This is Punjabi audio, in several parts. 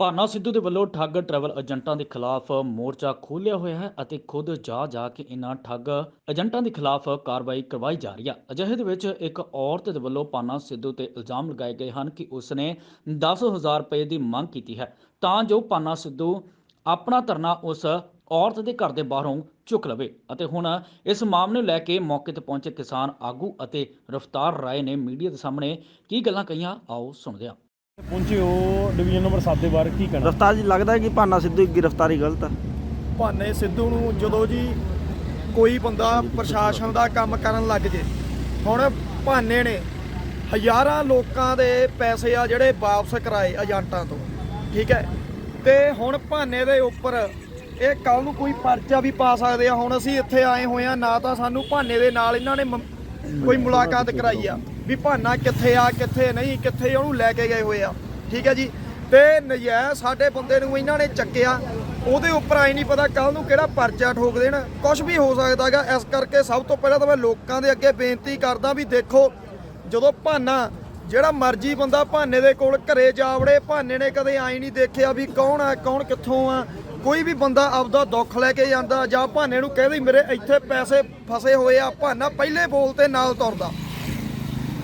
ਭਾਨਾ ਸਿੱਧੂ ਦੇ ਵੱਲੋਂ ਠੱਗ ਟਰੈਵਲ ਏਜੰਟਾਂ ਦੇ ਖਿਲਾਫ ਮੋਰਚਾ ਖੋਲ੍ਹਿਆ ਹੋਇਆ ਹੈ ਅਤੇ ਖੁਦ ਜਾ ਜਾ ਕੇ ਇਹਨਾਂ ਠੱਗ ਏਜੰਟਾਂ ਦੇ ਖਿਲਾਫ ਕਾਰਵਾਈ ਕਰਵਾਈ ਜਾ ਰਹੀ ਹੈ ਅਜਿਹੇ ਦੇ ਵਿੱਚ ਇੱਕ ਔਰਤ ਦੇ ਵੱਲੋਂ ਭਾਨਾ ਸਿੱਧੂ ਤੇ ਇਲਜ਼ਾਮ ਲਗਾਏ ਗਏ ਹਨ ਕਿ ਉਸਨੇ 10000 ਰੁਪਏ ਦੀ ਮੰਗ ਕੀਤੀ ਹੈ, ਤਾਂ ਜੋ ਭਾਨਾ ਸਿੱਧੂ ਆਪਣਾ ਧਰਨਾ ਉਸ ਔਰਤ ਦੇ ਘਰ ਦੇ ਬਾਹਰੋਂ ਚੁੱਕ ਲਵੇ ਅਤੇ ਹੁਣ ਇਸ ਮਾਮਲੇ ਨੂੰ ਲੈ ਕੇ ਮੌਕੇ ਤੇ ਪਹੁੰਚੇ ਕਿਸਾਨ ਆਗੂ ਅਤੇ ਰਫਤਾਰ ਰਾਏ ਨੇ ਮੀਡੀਆ ਦੇ ਸਾਹਮਣੇ ਕੀ ਗੱਲਾਂ ਕਹੀਆਂ, ਆਓ ਸੁਣਦੇ ਹਾਂ। ਪਹੁੰਚੇ ਹੋ ਡਿਵੀਜ਼ਨ ਨੰਬਰ 7 ਦੇ ਬਾਰੇ ਕੀ ਕਹਿਣਾ? ਰਫਤਾਰ ਜੀ ਲੱਗਦਾ ਹੈ ਕਿ ਭਾਨਾ ਸਿੱਧੂ ਦੀ ਗ੍ਰਿਫਤਾਰੀ ਗਲਤ ਆ? ਭਾਨੇ ਸਿੱਧੂ ਨੂੰ ਜਦੋਂ ਜੀ ਕੋਈ ਬੰਦਾ ਪ੍ਰਸ਼ਾਸਨ ਦਾ ਕੰਮ ਕਰਨ ਲੱਗ ਜੇ ਹੁਣ ਭਾਨੇ ਨੇ ਹਜ਼ਾਰਾਂ ਲੋਕਾਂ ਦੇ ਪੈਸੇ ਆ ਜਿਹੜੇ ਵਾਪਸ ਕਰਾਏ ਏਜੰਟਾਂ ਤੋਂ ਠੀਕ ਹੈ? ਤੇ ਹੁਣ ਭਾਨੇ ਦੇ ਉੱਪਰ ਇਹ ਕੱਲ ਨੂੰ ਕੋਈ ਪਰਚਾ ਵੀ ਪਾ ਸਕਦੇ ਆ ਹੁਣ ਅਸੀਂ ਇੱਥੇ ਆਏ ਹੋਏ ਆ ਨਾ ਤਾਂ ਸਾਨੂੰ ਭਾਨੇ ਦੇ ਨਾਲ ਇਹਨਾਂ ਨੇ ਮ- ਕੋਈ ਮੁਲਾਕਾਤ ਕਰਾਈ ਆ। ਵੀ ਭਾਨਾ ਕਿੱਥੇ ਆ, ਕਿੱਥੇ ਨਹੀਂ, ਕਿੱਥੇ ਉਹਨੂੰ ਲੈ ਕੇ ਗਏ ਹੋਏ ਆ। ਠੀਕ ਹੈ ਜੀ? ਤੇ ਨਜਾਇਜ਼ ਸਾਡੇ ਬੰਦੇ ਨੂੰ ਇਹਨਾਂ ਨੇ ਚੱਕਿਆ। ਉਹਦੇ ਉੱਪਰ ਆਈ ਨਹੀਂ ਪਤਾ ਕੱਲ ਨੂੰ ਕਿਹੜਾ ਪਰਚਾ ਠੋਕ ਦੇਣ। ਕੁਝ ਵੀ ਹੋ ਸਕਦਾਗਾ ਇਸ ਕਰਕੇ ਸਭ ਤੋਂ ਪਹਿਲਾਂ ਤਾਂ ਮੈਂ ਲੋਕਾਂ ਦੇ ਅੱਗੇ ਬੇਨਤੀ ਕਰਦਾ ਵੀ ਦੇਖੋ, ਜਦੋਂ ਭਾਨਾ, ਜਿਹੜਾ ਮਰਜ਼ੀ ਬੰਦਾ ਭਾਨੇ ਦੇ ਕੋਲ ਘਰੇ ਜਾਵੜੇ ਭਾਨੇ ਨੇ ਕਦੇ ਆਈ ਨਹੀਂ ਦੇਖਿਆ ਵੀ ਕੌਣ ਆ, ਕੌਣ ਕਿੱਥੋਂ ਆ। ਕੋਈ ਵੀ ਬੰਦਾ ਆਪਦਾ ਦੁੱਖ ਲੈ ਕੇ ਜਾਂਦਾ ਜਾਂ ਭਾਨੇ ਨੂੰ ਕਹਿੰਦੇ ਮੇਰੇ ਇੱਥੇ ਪੈਸੇ ਫਸੇ ਹੋਏ ਆ, ਭਾਨਾ ਪਹਿਲੇ ਬੋਲ ਤੇ ਨਾਲ ਤੁਰਦਾ।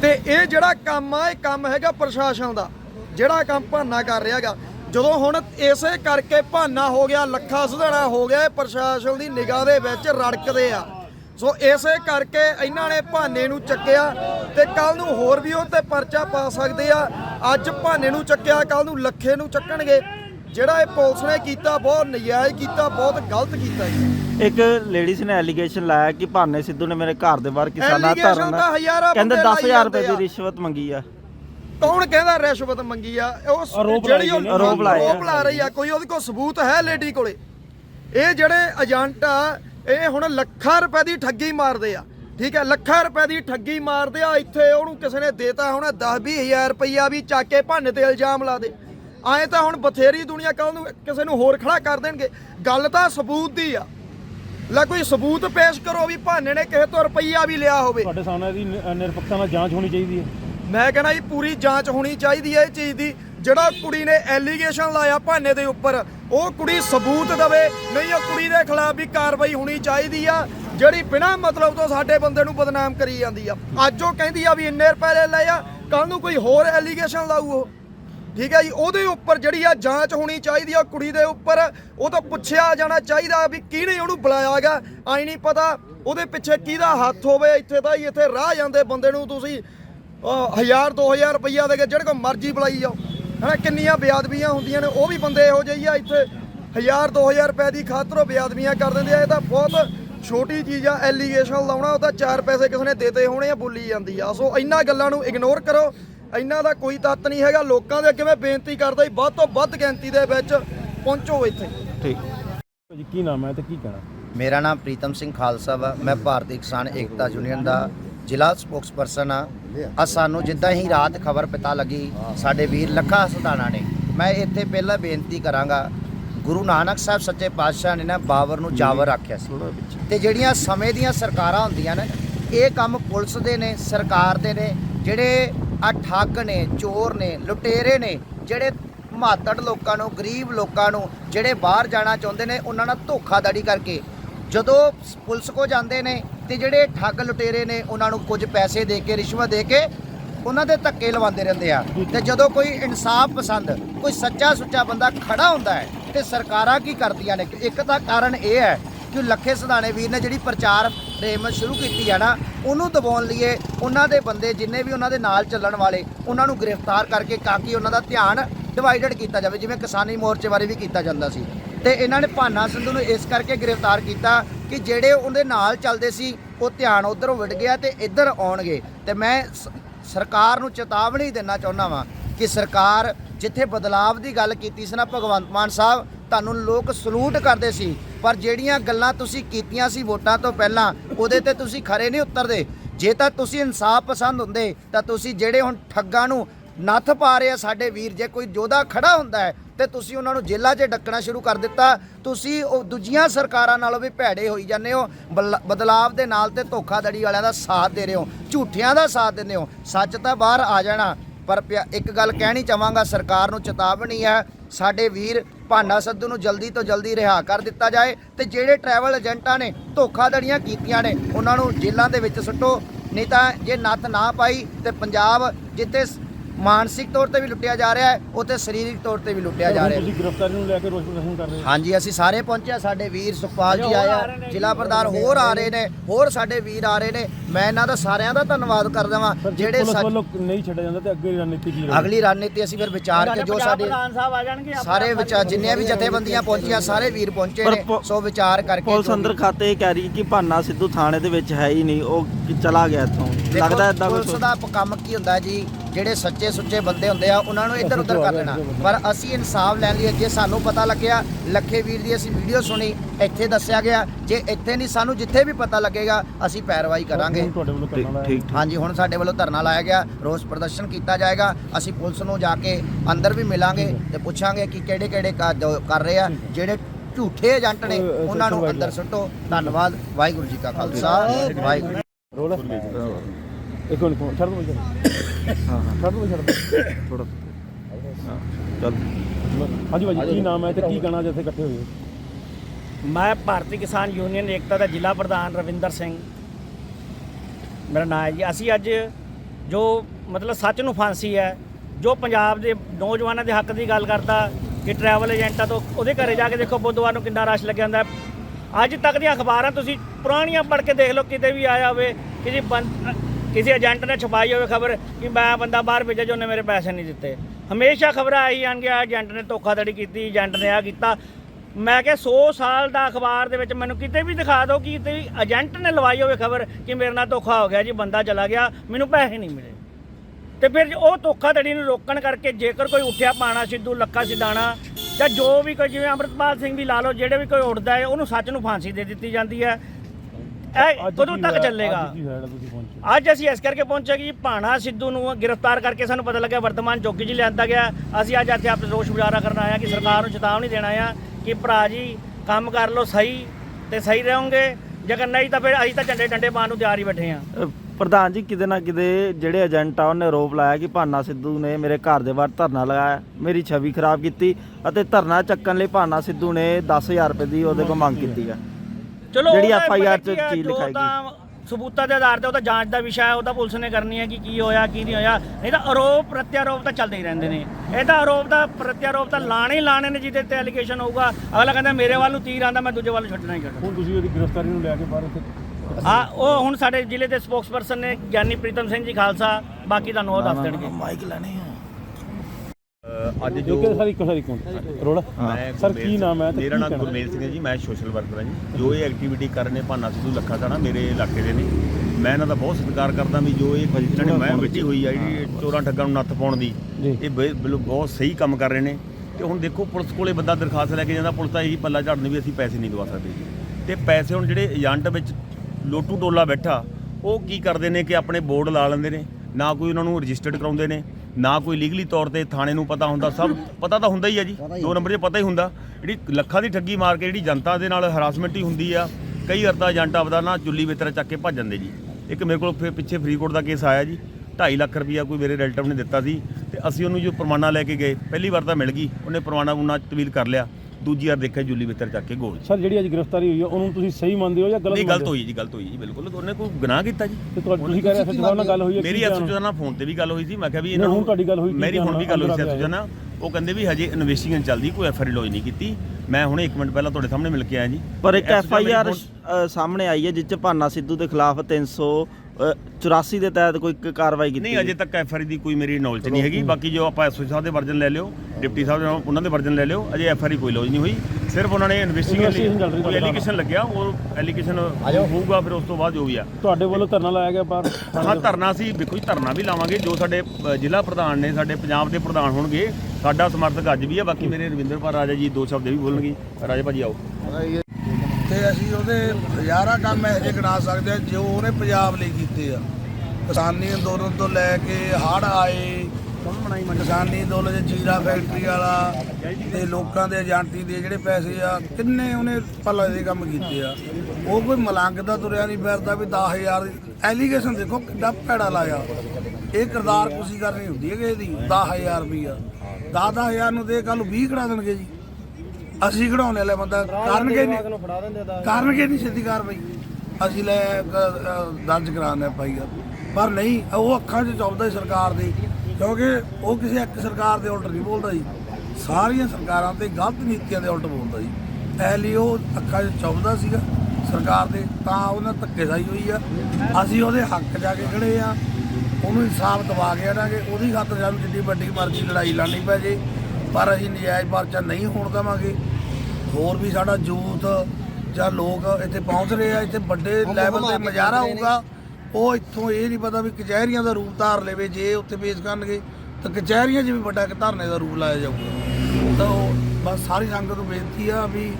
ਤੇ ਇਹ ਜਿਹੜਾ ਕੰਮ ਆ, ਇਹ ਕੰਮ ਹੈਗਾ ਪ੍ਰਸ਼ਾਸਨ ਦਾ। ਜਿਹੜਾ ਕੰਮ ਭਾਨਾ ਕਰ ਰਿਹਾਗਾ ਜਦੋਂ ਹੁਣ ਇਸੇ ਕਰਕੇ ਭਾਨਾ ਹੋ ਗਿਆ, ਲੱਖਾ ਸੁਧਾਣਾ ਹੋ ਗਿਆ, ਇਹ ਪ੍ਰਸ਼ਾਸਨ ਦੀ ਨਿਗਾਹ ਦੇ ਵਿੱਚ ਰੜਕਦੇ ਆ। ਸੋ ਇਸੇ ਕਰਕੇ ਇਹਨਾਂ ਨੇ ਭਾਨੇ ਨੂੰ ਚੱਕਿਆ ਤੇ ਕੱਲ ਨੂੰ ਹੋਰ ਵੀ ਉਹ ਤੇ ਪਰਚਾ ਪਾ ਸਕਦੇ ਆ। ਅੱਜ ਭਾਨੇ ਨੂੰ ਚੱਕਿਆ ਕੱਲ ਨੂੰ ਲੱਖੇ ਨੂੰ ਚੱਕਣਗੇ। ਜਿਹੜਾ ਇਹ ਪੁਲਿਸ ਨੇ ਕੀਤਾ ਬਹੁਤ ਨਜਾਇਜ਼ ਕੀਤਾ ਬਹੁਤ ਗਲਤ ਕੀਤਾ ਜੀ ਇੱਕ ਲੇਡੀਜ਼ ਨੇ ਐਲੀਗੇਸ਼ਨ ਲਾਇਆ ਕਿ ਭਾਨੇ ਸਿੱਧੂ ਨੇ ਮੇਰੇ ਘਰ ਦੇ ਬਾਹਰ ਕਿਸਾਨਾਂ Allegation ਧਰਨਾ ਤਾਂ ਹਜ਼ਾਰਾਂ ਕਹਿੰਦੇ ਬੰਦੇ ਲਾਈ 10000 ਰੁਪਏ ਜਾਂਦੇ ਦੀ ਆ। ਰਿਸ਼ਵਤ ਮੰਗੀ ਆ ਕੌਣ ਕਹਿੰਦਾ ਰਿਸ਼ਵਤ ਮੰਗੀ ਆ ਉਹ ਆਰੋਪ ਜਿਹੜੀ ਉਹ ਗਏ ਨੇ। ਆਰੋਪ ਲਾਏ ਆ। ਆਰੋਪ ਲਾ ਰਹੀ ਆ ਕੋਈ ਉਹਦੇ ਕੋਲ ਸਬੂਤ ਹੈ ਲੇਡੀ ਕੋਲੇ ਇਹ ਜਿਹੜੇ ਏਜੰਟ ਆ ਇਹ ਹੁਣ ਲੱਖਾਂ ਰੁਪਏ ਦੀ ਠੱਗੀ ਮਾਰਦੇ ਆ ਠੀਕ ਹੈ ਲੱਖਾਂ ਰੁਪਏ ਦੀ ਠੱਗੀ ਮਾਰਦੇ ਆ ਇੱਥੇ ਉਹਨੂੰ ਕਿਸੇ ਨੇ ਦੇਤਾ ਹੁਣ 10 20000 ਰੁਪਈਆ ਵੀ ਚੱਕ ਕੇ ਭੰਨ ਤੇ ਇਲਜ਼ਾਮ ਲਾ ਦੇ ਆਏ ਤਾਂ ਹੁਣ ਬਥੇਰੀ ਦੁਨੀਆ ਕੱਲ ਨੂੰ ਕਿਸੇ ਨੂੰ ਹੋਰ ਖੜਾ ਕਰ ਦੇਣਗੇ। ਗੱਲ ਤਾਂ ਸਬੂਤ ਦੀ ਆ। ਲੈ ਕੋਈ ਸਬੂਤ ਪੇਸ਼ ਕਰੋ ਵੀ ਭਾਨੇ ਨੇ ਕਿਸੇ ਤੋਂ ਰੁਪਈਆ ਵੀ ਲਿਆ ਹੋਵੇ। ਤੁਹਾਡੇ ਸਾਹਮਣੇ ਨਿ- ਨਿਰਪੱਖਤਾ ਨਾਲ ਜਾਂਚ ਹੋਣੀ ਚਾਹੀਦੀ ਹੈ। ਮੈਂ ਕਹਿੰਦਾ ਜੀ ਪੂਰੀ ਜਾਂਚ ਹੋਣੀ ਚਾਹੀਦੀ ਹੈ ਇਹ ਚੀਜ਼ ਦੀ। ਜਿਹੜਾ ਕੁੜੀ ਨੇ ਐਲੀਗੇਸ਼ਨ ਲਾਇਆ ਭਾਨੇ ਦੇ ਉੱਪਰ ਉਹ ਕੁੜੀ ਸਬੂਤ ਦਵੇ ਨਹੀਂ ਉਹ ਕੁੜੀ ਦੇ ਖਿਲਾਫ ਵੀ ਕਾਰਵਾਈ ਹੋਣੀ ਚਾਹੀਦੀ ਆ ਜਿਹੜੀ ਬਿਨਾਂ ਮਤਲਬ ਤੋਂ ਸਾਡੇ ਬੰਦੇ ਨੂੰ ਬਦਨਾਮ ਕਰੀ ਜਾਂਦੀ ਆ। ਅੱਜ ਉਹ ਕਹਿੰਦੀ ਆ ਵੀ ਇੰਨੇ ਰੁਪਏ ਲੈ ਲਏ ਆ ਕੱਲ ਨੂੰ ਕੋਈ ਹੋਰ ਐਲੀਗੇਸ਼ਨ ਲਾਊ ਉਹ। ਠੀਕ ਹੈ ਜੀ ਉਹਦੇ ਉੱਪਰ ਜਿਹੜੀ ਆ ਜਾਂਚ ਹੋਣੀ ਚਾਹੀਦੀ ਆ ਕੁੜੀ ਦੇ ਉੱਪਰ ਉਹ ਤੋਂ ਪੁੱਛਿਆ ਜਾਣਾ ਚਾਹੀਦਾ ਵੀ ਕਿਹਨੇ ਉਹਨੂੰ ਬੁਲਾਇਆਗਾ ਆਈ ਨਹੀਂ ਪਤਾ ਉਹਦੇ ਪਿੱਛੇ ਕਿਹਦਾ ਹੱਥ ਹੋਵੇ ਇੱਥੇ ਤਾਂ ਹੀ ਇੱਥੇ ਰਾਹ ਜਾਂਦੇ ਬੰਦੇ ਨੂੰ ਤੁਸੀਂ ਅਹ, ਹਜ਼ਾਰ 2000 ਰੁਪਈਆ ਦੇ ਕੇ ਜਿਹੜੇ ਕੋ ਮਰਜ਼ੀ ਬੁਲਾਈ ਜਾਓ। ਹਨਾ ਕਿੰਨੀਆਂ ਬੇਅਦਬੀਆਂ ਹੁੰਦੀਆਂ ਨੇ ਉਹ ਵੀ ਬੰਦੇ ਇਹੋ ਜਿਹੇ ਆ ਇੱਥੇ ਹਜ਼ਾਰ 2000 ਰੁਪਏ ਦੀ ਖਾਤਰ ਉਹ ਬੇਅਦਬੀਆਂ ਕਰ ਦਿੰਦੇ ਆ ਇਹ ਤਾਂ ਬਹੁਤ ਛੋਟੀ ਚੀਜ਼ ਆ ਐਲੀਗੇਸ਼ਨ ਲਾਉਣਾ ਉਹ ਤਾਂ ਚਾਰ ਪੈਸੇ ਕਿਸੇ ਨੇ ਦੇਤੇ ਹੋਣੇ ਆ ਬੋਲੀ ਜਾਂਦੀ ਆ। ਸੋ ਇਹਨਾਂ ਗੱਲਾਂ ਨੂੰ ਇਗਨੋਰ ਕਰੋ ਇਹਨਾਂ ਦਾ ਕੋਈ ਤੱਤ ਨਹੀਂ ਹੈਗਾ। ਲੋਕਾਂ ਦੇ ਅੱਗੇ ਮੈਂ ਬੇਨਤੀ ਕਰਦਾ ਜੀ? ਵੱਧ ਤੋਂ ਵੱਧ ਗਿਣਤੀ ਦੇ ਵਿੱਚ ਪਹੁੰਚੋ ਇੱਥੇ। ਠੀਕ। ਜੀ ਕੀ ਨਾਮ ਹੈ ਤੇ ਕੀ ਕਹਿਣਾ? ਮੇਰਾ ਨਾਮ ਪ੍ਰੀਤਮ ਸਿੰਘ ਖਾਲਸਾ ਵਾ। ਮੈਂ ਭਾਰਤੀ ਕਿਸਾਨ ਏਕਤਾ ਯੂਨੀਅਨ ਦਾ ਜ਼ਿਲ੍ਹਾ ਸਪੋਕਸਪਰਸਨ ਆ ਆ ਸਾਨੂੰ ਜਿੱਦਾਂ ਹੀ ਰਾਤ ਖਬਰ ਪਤਾ ਲੱਗੀ ਸਾਡੇ ਵੀਰ ਲੱਖਾ ਸਧਾਣਾ ਨੇ। ਮੈਂ ਇੱਥੇ ਪਹਿਲਾਂ ਬੇਨਤੀ ਕਰਾਂਗਾ ਗੁਰੂ ਨਾਨਕ ਸਾਹਿਬ ਸੱਚੇ ਪਾਤਸ਼ਾਹ ਨੇ ਨਾ ਬਾਬਰ ਨੂੰ ਜਾਵਰ ਆਖਿਆ ਸੀ। ਤੇ ਜਿਹੜੀਆਂ ਸਮੇਂ ਦੀਆਂ ਸਰਕਾਰਾਂ ਹੁੰਦੀਆਂ ਨੇ ਇਹ ਕੰਮ ਪੁਲਿਸ ਦੇ ਨੇ ਸਰਕਾਰ ਦੇ ਨੇ ਜਿਹੜੇ ਆ ਠੱਗ ਨੇ, ਚੋਰ ਨੇ, ਲੁਟੇਰੇ ਨੇ, ਜਿਹੜੇ ਮਾਤੜ ਲੋਕਾਂ ਨੂੰ, ਗਰੀਬ ਲੋਕਾਂ ਨੂੰ, ਜਿਹੜੇ ਬਾਹਰ ਜਾਣਾ ਚਾਹੁੰਦੇ ਨੇ, ਉਹਨਾਂ ਨਾਲ ਧੋਖਾਧੜੀ ਕਰਕੇ। ਜਦੋਂ ਪੁਲਿਸ ਕੋ ਜਾਂਦੇ ਨੇ ਤੇ ਜਿਹੜੇ ਠੱਗ ਲੁਟੇਰੇ ਨੇ, ਉਹਨਾਂ ਨੂੰ ਕੁਝ ਪੈਸੇ ਦੇ ਕੇ, ਰਿਸ਼ਵਤ ਦੇ ਕੇ, ਉਹਨਾਂ ਦੇ ਧੱਕੇ ਲਵਾਉਂਦੇ ਰਹਿੰਦੇ ਆ। ਤੇ ਜਦੋਂ ਕੋਈ ਇਨਸਾਫ ਪਸੰਦ, ਕੋਈ ਸੱਚਾ ਸੁੱਚਾ ਬੰਦਾ ਖੜਾ ਹੁੰਦਾ ਹੈ, ਤੇ ਸਰਕਾਰਾਂ ਕੀ ਕਰਦੀਆਂ ਨੇ? ਇੱਕ ਤਾਂ ਕਾਰਨ ਇਹ ਹੈ ਕਿ ਲੱਖੇ ਸਧਾਣੇ ਵੀਰ ਨੇ ਜਿਹੜੀ ਪ੍ਰਚਾਰ ਰੇਮਤ ਸ਼ੁਰੂ ਕੀਤੀ ਹੈ ਨਾ ਉਹਨੂੰ ਦਬਾਉਣ ਲਈਏ ਉਹਨਾਂ ਦੇ ਬੰਦੇ ਜਿੰਨੇ ਵੀ ਉਹਨਾਂ ਦੇ ਨਾਲ ਚੱਲਣ ਵਾਲੇ, ਉਹਨਾਂ ਨੂੰ ਗ੍ਰਿਫਤਾਰ ਕਰਕੇ ਕਾਕੀ ਉਹਨਾਂ ਦਾ ਧਿਆਨ ਡਿਵਾਈਡਡ ਕੀਤਾ ਜਾਵੇ, ਜਿਵੇਂ ਕਿਸਾਨੀ ਮੋਰਚੇ ਬਾਰੇ ਵੀ ਕੀਤਾ ਜਾਂਦਾ ਸੀ। ਤੇ ਇਹਨਾਂ ਨੇ ਭਾਨਾ ਸੰਧੂ ਨੂੰ ਇਸ ਕਰਕੇ ਗ੍ਰਿਫਤਾਰ ਕੀਤਾ ਕਿ ਜਿਹੜੇ ਉਹਦੇ ਨਾਲ ਚੱਲਦੇ ਸੀ, ਉਹ ਧਿਆਨ ਉਧਰੋਂ ਵਿੜ ਗਿਆ ਤੇ ਇੱਧਰ ਆਉਣਗੇ। ਤੇ ਮੈਂ ਸ- ਸਰਕਾਰ ਨੂੰ ਚੇਤਾਵਨੀ ਦੇਣਾ ਚਾਹੁੰਦਾ ਵਾਂ ਕਿ ਸਰਕਾਰ ਜਿੱਥੇ ਬਦਲਾਵ ਦੀ ਗੱਲ ਕੀਤੀ ਸੀ ਨਾ, ਭਗਵੰਤ ਮਾਨ ਸਾਹਿਬ ਤੁਹਾਨੂੰ ਲੋਕ ਸਲੂਟ ਕਰਦੇ ਸੀ ਪਰ ਜਿਹੜੀਆਂ ਗੱਲਾਂ ਤੁਸੀਂ ਕੀਤੀਆਂ ਸੀ ਵੋਟਾਂ ਤੋਂ ਪਹਿਲਾਂ, ਉਹਦੇ ਤੇ ਤੁਸੀਂ ਖਰੇ ਨਹੀਂ ਉਤਰਦੇ। ਜੇ ਤਾਂ ਤੁਸੀਂ ਇਨਸਾਫ ਪਸੰਦ ਹੁੰਦੇ, ਤਾਂ ਤੁਸੀਂ ਜਿਹੜੇ ਹੁਣ ਠੱਗਾਂ ਨੂੰ ਨੱਥ ਪਾ ਰਹੇ ਆ ਸਾਡੇ ਵੀਰ, ਜੇ ਕੋਈ ਯੋਧਾ ਖੜਾ ਹੁੰਦਾ ਹੈ, ਤੇ ਤੁਸੀਂ ਉਹਨਾਂ ਨੂੰ ਜੇਲ੍ਹਾਂ 'ਚ ਡੱਕਣਾ ਸ਼ੁਰੂ ਕਰ ਦਿੱਤਾ। ਤੁਸੀਂ ਉਹ ਦੂਜੀਆਂ ਸਰਕਾਰਾਂ ਨਾਲੋਂ ਵੀ ਭੈੜੇ ਹੋਈ ਜਾਂਦੇ ਹੋ, ਬਲ- ਬਦਲਾਵ ਦੇ ਨਾਲ ਤੇ ਧੋਖਾਧੜੀ ਵਾਲਿਆਂ ਦਾ ਸਾਥ ਦੇ ਰਹੇ ਹੋ, ਝੂਠਿਆਂ ਦਾ ਸਾਥ ਦਿੰਦੇ ਹੋ। ਸੱਚ ਤਾਂ ਬਾਹਰ ਆ ਜਾਣਾ, ਪਰ ਪਿਆ- ਇੱਕ ਗੱਲ ਕਹਿਣੀ ਚਾਹਾਂਗਾ, ਸਰਕਾਰ ਨੂੰ ਚੇਤਾਵਨੀ ਹੈ, ਸਾਡੇ ਵੀਰ ਭਾਨਾ ਸਿੱਧੂ ਨੂੰ ਜਲਦੀ ਤੋਂ ਜਲਦੀ ਰਿਹਾ ਕਰ ਦਿੱਤਾ ਜਾਏ ਤੇ ਜਿਹੜੇ ਟਰੈਵਲ ਏਜੰਟਾਂ ਨੇ ਧੋਖਾਧੜੀਆਂ ਕੀਤੀਆਂ ਨੇ, ਉਹਨਾਂ ਨੂੰ ਜੇਲ੍ਹਾਂ ਦੇ ਵਿੱਚ ਸੁੱਟੋ। ਨਹੀਂ ਤਾਂ ਜੇ ਨੱਥ ਨਾ ਪਾਈ ਤੇ ਪੰਜਾਬ ਜਿੱਥੇ ਮਾਨਸਿਕ ਤੌਰ ਤੇ ਵੀ ਲੁੱਟਿਆ ਜਾ ਰਿਹਾ ਹੈ ਉੱਥੇ ਸਰੀਰਕ ਤੌਰ ਤੇ ਵੀ ਲੁੱਟਿਆ ਜਾ ਰਿਹਾ ਹੈ। ਤੁਸੀਂ ਗ੍ਰਿਫਤਾਰੀ ਨੂੰ ਲੈ ਕੇ ਰੋਸ ਪ੍ਰਦਰਸ਼ਨ ਕਰ ਰਹੇ ਹੋ। ਹਾਂਜੀ ਅਸੀਂ ਸਾਰੇ ਪਹੁੰਚੇ ਹਾਂ। ਸਾਡੇ ਵੀਰ ਸੁਖਪਾਲ ਜੀ ਆਇਆ ਜ਼ਿਲ੍ਹਾ ਪ੍ਰਧਾਨ ਹੋਰ ਆ ਰਹੇ ਨੇ। ਹੋਰ ਸਾਡੇ ਵੀਰ ਆ ਰਹੇ ਨੇ। ਮੈਂ ਇਹਨਾਂ ਦਾ ਸਾਰਿਆਂ ਦਾ ਧੰਨਵਾਦ ਕਰਦਾ ਵਾਂ ਪਰ ਜੇ ਜਿਹੜੇ ਪੁਲਿਸ ਸਾ- ਵੱਲੋਂ ਨਹੀਂ ਛੱਡਿਆ ਜਾਂਦਾ ਤੇ ਅੱਗੇ ਰਣਨੀਤੀ ਕੀ ਰਹੇਗੀ? ਅਗਲੀ ਰਣਨੀਤੀ ਅਸੀਂ ਫਿਰ ਵਿਚਾਰ ਕੇ ਜੋ ਸਾਡੇ ਸਾਹਿਬ ਆ ਜਾਣਗੇ ਸਾਰੇ ਵਿਚਾਰ ਜਿੰਨੀਆਂ ਵੀ ਜਥੇਬੰਦੀਆਂ ਪਹੁੰਚੀਆਂ ਸਾਰੇ ਵੀਰ ਪਹੁੰਚੇ ਪਰ ਨੇ ਪ- ਸੋ ਵਿਚਾਰ ਕਰਕੇ ਪੁਲਿਸ ਜੋ ਅੰਦਰ ਖਾਤੇ ਇਹ ਕਹਿ ਰਹੀ ਕਿ ਭਾਨਾ ਸਿੱਧੂ ਥਾਣੇ ਦੇ ਵਿੱਚ ਹੈ ਹੀ ਨਹੀਂ ਉਹ ਕਿ ਚਲਾ ਗਿਆ ਇੱਥੋਂ। ਦੇਖੋ, ਲੱਗਦਾ ਇਦਾਂ ਪੁਲਿਸ ਕੁਝ ਦਾ ਪ- ਕੰਮ ਕੀ ਹੁੰਦਾ ਜੀ? ਜਿਹੜੇ ਸੱਚੇ ਸੁੱਚੇ ਬੰਦੇ ਹੁੰਦੇ ਆ ਉਹਨਾਂ ਨੂੰ ਇੱਧਰ ਉੱਧਰ ਕਰ ਲੈਣਾ। ਪਰ ਅਸੀਂ ਇਨਸਾਫ ਲੈਣ ਲਈ ਜੇ ਸਾਨੂੰ ਪਤਾ ਲੱਗਿਆ ਲੱਖੇ ਵੀਰ ਦੀ ਅਸੀਂ ਵੀਡੀਓ ਸੁਣੀ ਇੱਥੇ ਦੱਸਿਆ ਗਿਆ ਜੇ ਇੱਥੇ ਨਹੀਂ ਸਾਨੂੰ ਜਿੱਥੇ ਵੀ ਪਤਾ ਲੱਗੇਗਾ ਅਸੀਂ ਪੈਰਵਾਈ ਕਰਾਂਗੇ। ਠੀਕ ਹਾਂਜੀ ਹੁਣ ਸਾਡੇ ਵੱਲੋਂ ਧਰਨਾ ਲਾਇਆ ਗਿਆ ਰੋਸ ਪ੍ਰਦਰਸ਼ਨ ਕੀਤਾ ਜਾਏਗਾ ਅਸੀਂ ਪੁਲਿਸ ਨੂੰ ਜਾ ਕੇ ਅੰਦਰ ਵੀ ਮਿਲਾਂਗੇ ਤੇ ਪੁੱਛਾਂਗੇ ਕਿ ਕਿਹੜੇ ਕਿਹੜੇ ਕਰ ਰਹੇ ਆ ਜਿਹੜੇ ਝੂਠੇ ਏਜੰਟ ਨੇ ਉਹਨਾਂ ਨੂੰ ਅੰਦਰ ਸੁੱਟੋ। ਧੰਨਵਾਦ ਵਾਹਿਗੁਰੂ ਜੀ ਕਾ ਖਾਲਸਾ ਵਾਹਿਗੁਰੂ ਰੋਲ। ਇੱਕ ਮਿੰਟ ਇੱਕ ਮਿੰਟ, ਛੱਡ ਦੋ ਹਾਂ ਹਾਂ ਛੱਡ ਦੋ ਛੱਡ ਦਿਓ। ਥੋੜਾ ਚੱਲ ਹਾਂਜੀ ਭਾਜੀ ਕੀ ਨਾਮ ਹੈ ਤੇ ਕੀ ਕਹਿਣਾ ਜਿੱਥੇ ਇਕੱਠੇ ਹੋਏ ਹੋ? ਮੈਂ ਭਾਰਤੀ ਕਿਸਾਨ ਯੂਨੀਅਨ ਏਕਤਾ ਦਾ ਜ਼ਿਲ੍ਹਾ ਪ੍ਰਧਾਨ ਰਵਿੰਦਰ ਸਿੰਘ ਮੇਰਾ ਨਾਮ ਹੈ ਜੀ ਅਸੀਂ ਅੱਜ ਜੋ ਮਤਲਬ ਸੱਚ ਨੂੰ ਫਾਂਸੀ ਹੈ ਜੋ ਪੰਜਾਬ ਦੇ ਨੌਜਵਾਨਾਂ ਦੇ ਹੱਕ ਦੀ ਗੱਲ ਕਰਦਾ ਕਿ ਟਰੈਵਲ ਏਜੰਟਾਂ ਤੋਂ ਉਹਦੇ ਘਰੇ ਜਾ ਕੇ ਦੇਖੋ ਬੁੱਧਵਾਰ ਨੂੰ ਕਿੰਨਾ ਰਸ਼ ਲੱਗਿਆ ਹੁੰਦਾ ਹੈ। ਅੱਜ ਤੱਕ ਦੀਆਂ ਅਖਬਾਰਾਂ ਤੁਸੀਂ ਪੁਰਾਣੀਆਂ ਪੜ੍ਹ ਕੇ ਦੇਖ ਲਓ ਕਿਤੇ ਵੀ ਆਇਆ ਹੋਵੇ ਕਿਸੇ ਬੰ- ਕਿਸੇ ਏਜੰਟ ਨੇ ਛਪਾਈ ਹੋਵੇ ਖਬਰ ਕਿ ਮੈਂ ਬੰਦਾ ਬਾਹਰ ਭੇਜਿਆ ਜੋ ਉਹਨੇ ਮੇਰੇ ਪੈਸੇ ਨਹੀਂ ਦਿੱਤੇ। ਹਮੇਸ਼ਾ ਖਬਰਾਂ ਆਈ ਜਾਣਗੀਆਂ ਏਜੰਟ ਨੇ ਧੋਖਾਧੜੀ ਕੀਤੀ ਏਜੰਟ ਨੇ ਆ ਕੀਤਾ। ਮੈਂ ਕਿਹਾ 100 ਸਾਲ ਦਾ ਅਖਬਾਰ ਦੇ ਵਿੱਚ ਮੈਨੂੰ ਕਿਤੇ ਵੀ ਦਿਖਾ ਦਿਓ ਕਿ ਕਿਤੇ ਵੀ ਏਜੰਟ ਨੇ ਲਵਾਈ ਹੋਵੇ ਖਬਰ ਕਿ ਮੇਰੇ ਨਾਲ ਧੋਖਾ ਹੋ ਗਿਆ ਜੀ, ਬੰਦਾ ਚਲਾ ਗਿਆ, ਮੈਨੂੰ ਪੈਸੇ ਨਹੀਂ ਮਿਲੇ। ਤੇ ਫਿਰ ਉਹ ਧੋਖਾਧੜੀ ਨੂੰ ਰੋਕਣ ਕਰਕੇ ਜੇਕਰ ਕੋਈ ਉੱਠਿਆ ਪਾਣਾ, ਸਿੱਧੂ ਲੱਕਾ ਸਿਧਾਣਾ ਜਾਂ ਜੋ ਵੀ ਕੋਈ, ਜਿਵੇਂ ਅੰਮ੍ਰਿਤਪਾਲ ਸਿੰਘ ਵੀ ਲਾ ਲਓ, ਜਿਹੜੇ ਵੀ ਕੋਈ ਉੱਠਦਾ ਹੈ, ਉਹਨੂੰ ਸੱਚ ਨੂੰ ਫਾਂਸੀ ਦੇ ਦਿੱਤੀ ਜਾਂਦੀ ਹੈ। ਇਹ ਕਦੋਂ ਤੱਕ? ਚੱਲੇਗਾ? ਅੱਜ ਅਸੀਂ ਇਸ ਕਰਕੇ ਪਹੁੰਚੇ ਕਿ ਭਾਣਾ ਸਿੱਧੂ ਨੂੰ ਗ੍ਰਿਫਤਾਰ ਕਰਕੇ ਸਾਨੂੰ ਪਤਾ ਲੱਗਿਆ ਵਰਤਮਾਨ ਚੌਕੀ 'ਚ ਲਿਆਂਦਾ ਗਿਆ। ਅਸੀਂ ਅੱਜ ਇੱਥੇ ਆਪ ਰੋਸ਼ ਮੁਜ਼ਾਹਰਾ ਕਰਨ ਹਾਂ ਕਿ ਸਰਕਾਰ ਨੂੰ ਚੇਤਾਵਨੀ ਦੇਣਾ ਆ ਕਿ ਭਰਾ ਜੀ ਕੰਮ ਕਰ ਲਓ ਸਹੀ ਤੇ ਸਹੀ ਰਹੋਗੇ। ਜੇਕਰ ਨਹੀਂ ਤਾਂ ਫਿਰ ਅਸੀਂ ਤਾਂ ਝੰਡੇ ਡੰਡੇ ਪਾਉਣ ਨੂੰ ਤਿਆਰ ਹੀ ਬੈਠੇ ਅ, ਪ੍ਰਧਾਨ ਜੀ ਕਿਤੇ ਨਾ ਕਿਤੇ ਜਿਹੜੇ ਏਜੰਟ ਆ ਉਹਨੇ ਆਰੋਪ ਲਾਇਆ ਕਿ ਭਾਨਾ ਸਿੱਧੂ ਨੇ ਮੇਰੇ ਘਰ ਦੇ ਬਾਹਰ ਧਰਨਾ ਲਗਾਇਆ ਮੇਰੀ ਛਵੀ ਖਰਾਬ ਕੀਤੀ ਅਤੇ ਧਰਨਾ ਚੱਕਣ ਲਈ ਭਾਨਾ ਸਿੱਧੂ ਨੇ 10000 ਰੁਪਏ ਦੀ ਉਹਦੇ ਕੋਲ ਮੰਗ ਕੀਤੀ ਹੈ ਚਲੋ ਜਿਹੜੀ ਉਹਦਾ FIR ਪਤਾ ਕੀ ਹੈ, ਚੀਜ਼ ਜੋ ਲਿਖਾਏਗੀ। ਤਾਂ ਸਬੂਤਾਂ ਦੇ ਆਧਾਰ ਤੇ ਉਹਦਾ ਜਾਂਚ ਦਾ ਵਿਸ਼ਾ ਹੈ ਉਹਦਾ ਪੁਲਿਸ ਨੇ ਕਰਨੀ ਹੈ ਕਿ ਕੀ ਹੋਇਆ ਕੀ ਨਹੀਂ ਹੋਇਆ। ਨਹੀਂ ਤਾਂ ਆਰੋਪ ਪ੍ਰਤਿਆਰੋਪ ਤਾਂ ਚੱਲਦੇ ਹੀ ਰਹਿੰਦੇ ਨੇ। ਇਹ ਤਾਂ ਆਰੋਪ ਦਾ ਪ੍ਰਤਿਆਰੋਪ ਤਾਂ ਲਾਣੇ ਹੀ ਲਾਣੇ ਨੇ ਜਿਹਦੇ ਤੇ ਐਲੀਗੇਸ਼ਨ ਹੋਊਗਾ। ਅਗਲਾ ਕਹਿੰਦਾ ਮੇਰੇ ਵੱਲ ਨੂੰ ਤੀਰ ਆਂਦਾ ਮੈਂ ਦੂਜੇ ਵੱਲ ਨੂੰ ਛੱਡਣਾ ਹੀ ਛੱਡਣਾ। ਹੁਣ ਤੁਸੀਂ ਉਹਦੀ ਗ੍ਰਿਫਤਾਰੀ ਨੂੰ ਲੈ ਕੇ ਬਾਹਰ ਇੱਥੇ ਹਾਂ ਉਹ ਹੁਣ ਸਾਡੇ ਜ਼ਿਲ੍ਹੇ ਦੇ ਸਪੋਕਸਪਰਸਨ ਨੇ ਗਿਆਨੀ ਪ੍ਰੀਤਮ ਸਿੰਘ ਜੀ ਖਾਲਸਾ ਬਾਕੀ ਤੁਹਾਨੂੰ ਉਹ ਦੱਸ ਦੇਣਗੇ। ਮਾਈਕ ਲੈਣੇ ਆ। ਅੱਜ ਜੋ ਕਿ ਸਰ ਇੱਕ ਸਰ ਇੱਕ ਮੈਂ ਸਰ ਕੀ ਨਾਮ ਹੈ ਤੇ ਮੇਰਾ ਨਾਮ? ਗੁਰਮੇਲ ਸਿੰਘ ਹੈ ਜੀ ਮੈਂ ਸੋਸ਼ਲ ਵਰਕਰ ਹਾਂ ਜੀ। ਜੋ ਇਹ ਐਕਟੀਵਿਟੀ ਕਰ ਰਹੇ ਨੇ ਭਾਨਾ ਸਿੱਧੂ ਲੱਖਾ ਸਾਣਾ ਮੇਰੇ ਇਲਾਕੇ ਦੇ ਨੇ। ਮੈਂ ਇਹਨਾਂ ਦਾ ਬਹੁਤ ਸਤਿਕਾਰ ਕਰਦਾ ਵੀ ਜੋ ਇਹ ਇਹਨਾਂ ਨੇ ਮੈਂ ਮਿੱਟੀ ਹੋਈ ਆ ਜਿਹੜੀ ਚੋਰਾਂ ਠੱਗਾਂ ਨੂੰ ਨੱਥ ਪਾਉਣ ਦੀ। ਇਹ ਬਹੁਤ ਸਹੀ ਕੰਮ ਕਰ ਰਹੇ ਨੇ। ਤੇ ਹੁਣ ਦੇਖੋ ਪੁਲਿਸ ਕੋਲੇ ਬੰਦਾ ਦਰਖਾਸਤ ਲੈ ਕੇ ਜਾਂਦਾ ਪੁਲਿਸ ਤਾਂ ਇਹੀ ਪੱਲਾ ਝਾੜਨ ਵੀ ਅਸੀਂ ਪੈਸੇ ਨਹੀਂ ਦਵਾ ਸਕਦੇ ਤੇ ਪੈਸੇ ਹੁਣ ਜਿਹੜੇ ਏਜੰਟ ਵਿੱਚ ਲੋਟੂ ਟੋਲਾ ਬੈਠਾ ਉਹ ਕੀ ਕਰਦੇ ਨੇ ਕਿ ਆਪਣੇ ਬੋਰਡ ਲਾ ਲੈਂਦੇ ਨੇ ਨਾ ਕੋਈ ਉਹਨਾਂ ਨੂੰ ਰਜਿਸਟਰਡ ਕਰਾਉਂਦੇ ਨੇ। ਨਾ ਕੋਈ ਲੀਗਲੀ ਤੌਰ ਤੇ ਥਾਣੇ ਨੂੰ ਪਤਾ ਹੁੰਦਾ ਸਭ ਪਤਾ ਤਾਂ ਹੁੰਦਾ ਹੀ ਆ ਜੀ। ਦੋ ਨੰਬਰ 'ਤੇ ਪਤਾ ਹੀ ਹੁੰਦਾ ਜਿਹੜੀ ਲੱਖਾਂ ਦੀ ਠੱਗੀ ਮਾਰ ਕੇ ਜਿਹੜੀ ਜਨਤਾ ਦੇ ਨਾਲ ਹਰਾਸਮੈਂਟ ਹੀ ਹੁੰਦੀ ਆ ਕਈ ਤਾਂ ਏਜੰਟ ਆਪਦਾ ਨਾ ਚੁੱਲੀ ਵਿਤਰ ਚੱਕ ਕੇ ਭੱਜ ਜਾਂਦੇ ਜੀ। ਇੱਕ ਮੇਰੇ ਕੋਲ ਫਿਰ ਪਿੱਛੇ ਫਰੀਦਕੋਟ ਦਾ ਕੇਸ ਆਇਆ ਜੀ 2.5 ਲੱਖ ਰੁਪਈਆ ਕੋਈ ਮੇਰੇ ਰਿਲੇਟਿਵ ਨੇ ਦਿੱਤਾ ਸੀ ਤੇ ਅਸੀਂ ਉਹਨੂੰ ਜੋ ਪ੍ਰਮਾਣਾ ਲੈ ਕੇ ਗਏ ਪਹਿਲੀ ਵਾਰ ਤਾਂ ਮਿਲ ਗਈ ਉਹਨੇ ਪ੍ਰਮਾਣਾ ਉਹਨਾਂ ਤਵੀਲ ਕਰ ਲਿਆ। ਦੂਜੀ ਵਾਰ ਦੇਖਿਆ ਜੁੱਲੀ ਵਿਤਰ ਚੱਕ ਕੇ ਗੋਲ ਸਰ ਜਿਹੜੀ ਅੱਜ ਗ੍ਰਿਫਤਾਰੀ ਹੋਈ ਹੈ ਉਹਨੂੰ ਤੁਸੀਂ ਸਹੀ ਮੰਨਦੇ ਹੋ ਜਾਂ ਗਲਤ ਨਹੀਂ ਗਲਤ? ਹੋਈ ਜੀ ਗਲਤ ਹੋਈ ਜੀ ਬਿਲਕੁਲ। ਉਹਨੇ ਕੋਈ ਗੁਨਾਹ ਕੀਤਾ ਜੀ। ਤੇ ਤੁਹਾਡੀ ਤੁਸੀਂ ਕਹਿ ਰਹੇ ਐਸਐਚਓ ਸਾਹਿਬ ਨਾਲ ਗੱਲ ਹੋਈ ਹੈ ਮੇਰੀ? ਐਸਓਜੀ ਨਾਲ ਫੋਨ ਤੇ ਵੀ ਗੱਲ ਹੋਈ ਸੀ। ਮੈਂ ਕਿਹਾ ਵੀ ਨਹੀਂ, ਹੁਣ ਤੁਹਾਡੀ ਗੱਲ ਹੋਈ, ਮੇਰੀ ਹੁਣ ਵੀ ਗੱਲ ਹੋਈ ਸੀ ਨਾਲ। ਉਹ ਕਹਿੰਦੇ ਵੀ ਹਜੇ ਇਨਵੈਸਟੀਗੇਸ਼ਨ ਚੱਲਦੀ ਕੋਈ ਐਫਆਈਆਰ ਲੌਜ ਨਹੀਂ ਕੀਤੀ। ਮੈਂ ਹੁਣੇ 1 ਮਿੰਟ ਪਹਿਲਾਂ ਤੁਹਾਡੇ ਸਾਹਮਣੇ ਮਿਲ ਕੇ ਆਇਆ ਜੀ। ਪਰ ਇੱਕ SHO ਐਫ ਆਈ ਆਰ ਮੇਰੀ ਸਾਹਮਣੇ ਆਈ ਹੈ ਜਿਸ ਚ ਭਾਨਾ ਸਿੱਧੂ ਦੇ ਖਿਲਾਫ 384 ਦੇ ਤਹਿਤ ਕੋਈ ਕ- ਕਾਰਵਾਈ ਕੀਤੀ ਨਹੀਂ ਅਜੇ ਤੱਕ ਐਫਆਈਆਰ ਦੀ ਕੋਈ ਮੇਰੀ ਨੌਲੇਜ ਨਹੀਂ ਹੈਗੀ। ਬਾਕੀ ਜੋ ਆਪਾਂ ਐਸਓਜੀ ਸਾਹਿਬ ਦੇ ਵਰਜਨ ਲੈ ਲਿਓ ਡਿਪਟੀ ਸਾਹਿਬ ਦੇ ਉਹਨਾਂ ਦੇ ਵਰਜਨ ਲੈ ਲਿਓ ਅਜੇ ਐਫਆਈਆਰ ਕੋਈ ਲੌਜ ਨਹੀਂ ਹੋਈ। ਸਿਰਫ ਉਹਨਾਂ ਨੇ ਇਨਵੈਸਟੀਗੇਸ਼ਨ ਤੁਹਾਡੇ ਨਾਲ। ਐਲੀਗੇਸ਼ਨ ਲੱਗਿਆ ਉਹ ਐਲੀਗੇਸ਼ਨ ਹੋਊਗਾ ਫਿਰ ਉਸ ਤੋਂ ਬਾਅਦ ਜੋ ਵੀ ਆ। ਤੁਹਾਡੇ ਵੱਲੋਂ ਧਰਨਾ ਲਾਇਆ ਗਿਆ ਬਾਹਰ? ਹਾਂ ਧਰਨਾ ਸੀ ਦੇਖੋ ਜੀ ਧਰਨਾ ਵੀ ਲਾਵਾਂਗੇ। ਜੋ ਸਾਡੇ ਅ, ਜ਼ਿਲ੍ਹਾ ਪ੍ਰਧਾਨ ਨੇ ਸਾਡੇ ਪੰਜਾਬ ਦੇ ਪ੍ਰਧਾਨ ਹੋਣਗੇ ਸਾਡਾ ਸਮਰਥਕ ਅੱਜ ਵੀ ਆ। ਬਾਕੀ ਮੇਰੇ ਰਵਿੰਦਰਪਾਲ ਰਾਜਾ ਜੀ ਦੋ ਸ਼ਬਦ ਇਹ ਵੀ ਬੋਲਣਗੇ। ਰਾਜਾ ਭਾਜੀ ਆਓ। ਤੇ ਅਸੀਂ ਉਹਦੇ ਹਜ਼ਾਰਾਂ ਕੰਮ ਇਹੋ ਜਿਹੇ ਗਿਣਾ ਸਕਦੇ ਆ, ਜੋ ਉਹਨੇ ਪੰਜਾਬ ਲਈ ਕੀਤੇ ਆ। ਕਿਸਾਨੀ ਅੰਦੋਲਨ ਤੋਂ ਲੈ ਕੇ ਹੜ੍ਹ ਆਏ, ਕਿਸਾਨੀ ਅੰਦੋਲਨ 'ਚ ਜੀਰਾ ਫੈਕਟਰੀ ਵਾਲਾ ਤੇ ਲੋਕਾਂ ਦੇ ਏਜੰਟੀ ਦੇ ਜਿਹੜੇ ਪੈਸੇ ਆ, ਕਿੰਨੇ ਉਹਨੇ ਭਲਾ ਦੇ ਕੰਮ ਕੀਤੇ ਆ। ਉਹ ਕੋਈ ਮਲੰਗ ਦਾ ਤੁਰਿਆ ਨਹੀਂ ਫਿਰਦਾ ਵੀ 10000 ਐਲੀਗੇਸ਼ਨ ਦੇਖੋ ਕਿੰਨਾ ਭੈੜਾ ਲਾਇਆ। ਇਹ ਕਿਰਦਾਰ ਕੁਸੀ ਕਰਨੀ ਹੁੰਦੀ ਹੈ ਕਿਸੇ ਦੀ 10000 ਰੁਪਈਆ। ਦਾਦਾ ਹਜ਼ਾਰ ਨੂੰ ਦੇ ਕੱਲ ਨੂੰ 20 ਕਰਾ ਦੇਣਗੇ ਜੀ। ਅਸੀਂ ਕਢਾਉਣ ਵਾਲੇ ਬੰਦਾ ਕਰਨਗੇ ਨਹੀਂ? ਕਰਨਗੇ ਨਹੀਂ ਸਿੱਧੀ ਕਾਰਵਾਈ? ਅਸੀਂ ਲੈ ਦਰਜ ਕਰਾਉਂਦੇ ਪਾਈ ਪਰ ਨਹੀਂ ਉਹ ਅੱਖਾਂ 'ਚ ਚੁੱਭਦਾ ਸੀ ਸਰਕਾਰ ਦੇ ਕਿਉਂਕਿ ਉਹ ਕਿਸੇ ਇੱਕ ਸਰਕਾਰ ਦੇ ਉਲਟ ਨਹੀਂ ਬੋਲਦਾ ਜੀ। ਸਾਰੀਆਂ ਸਰਕਾਰਾਂ ਤੇ ਗਲਤ ਨੀਤੀਆਂ ਦੇ ਉਲਟ ਬੋਲਦਾ ਜੀ। ਐ ਲਈ ਉਹ ਅੱਖਾਂ 'ਚ ਚੁੱਭਦਾ ਸੀਗਾ ਸਰਕਾਰ ਦੇ ਤਾਂ ਉਹਨਾਂ ਧੱਕੇਸ਼ਾਹੀ ਹੋਈ ਆ। ਅਸੀਂ ਉਹਦੇ ਹੱਕ ਜਾ ਕੇ ਖੜੇ ਆ। ਉਹਨੂੰ ਇਨਸਾਫ ਦਵਾ ਕੇ ਆਣਾਗੇ ਉਹਦੀ ਖਾਤਰ ਸਾਨੂੰ ਜਿੱਡੀ ਵੱਡੀ ਮਰਜ਼ੀ ਲੜਾਈ ਲੜਨੀ ਪੈ ਜੇ। ਪਰ ਅਸੀਂ ਨਜਾਇਜ਼ ਪਰਚਾ ਨਹੀਂ ਹੋਣ ਦੇਵਾਂਗੇ। ਹੋਰ ਵੀ ਸਾਡਾ ਯੂਥ ਜਾਂ ਲੋਕ ਇੱਥੇ ਪਹੁੰਚ ਰਹੇ ਆ ਇੱਥੇ ਵੱਡੇ ਲੈਵਲ ਤੇ ਨਜ਼ਾਰਾ ਹੋਊਗਾ। ਉਹ ਇੱਥੋਂ ਇਹ ਨਹੀਂ ਪਤਾ ਵੀ ਕਚਹਿਰੀਆਂ ਦਾ ਰੂਪ ਧਾਰ ਲਵੇ ਜੇ ਉੱਥੇ ਪੇਸ਼ ਕਰਨਗੇ ਤਾਂ ਕਚਹਿਰੀਆਂ 'ਚ ਵੀ ਵੱਡਾ ਇੱਕ ਧਰਨੇ ਦਾ ਰੂਪ ਲਾਇਆ ਜਾਊਗਾ। ਤਾਂ ਉਹ ਬਸ ਸਾਰੀ ਸੰਗਤ ਨੂੰ ਬੇਨਤੀ ਆ ਵੀ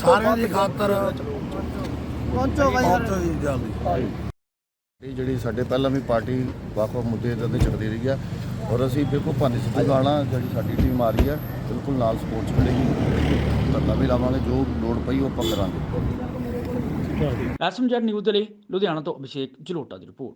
ਸਾਰਿਆਂ ਦੀ ਖਾਤਰ ਪਹੁੰਚੋ। ਬਾਈ ਜਲਦੀ। ਜਿਹੜੀ ਸਾਡੇ ਪਹਿਲਾਂ ਵੀ ਪਾਰਟੀ ਵੱਖ-ਵੱਖ ਮੁੱਦੇ ਤੇ ਚੱਲਦੀ ਰਹੀ ਆ ਔਰ ਅਸੀਂ ਬਿਲਕੁਲ ਭਾਨੀ ਸਿੱਧੂ ਗਾਣਾ ਜਿਹੜੀ ਸਾਡੀ ਟੀਮ ਆ ਰਹੀ ਆ ਬਿਲਕੁਲ ਨਾਲ ਸਪੋਰਟ 'ਚ ਖੜੇਗੀ ਧਰਨਾ ਵੀ ਲਾਵਾਂਗੇ ਜੋ ਲੋੜ ਪਈ ਉਹ ਆਪਾਂ ਕਰਾਂਗੇ। ਐਸਐਮਜੈਡ ਨਿਊਜ਼ ਦੇ ਲਈ ਲੁਧਿਆਣਾ ਤੋਂ ਅਭਿਸ਼ੇਕ ਜਲੋਟਾ ਦੀ ਰਿਪੋਰਟ।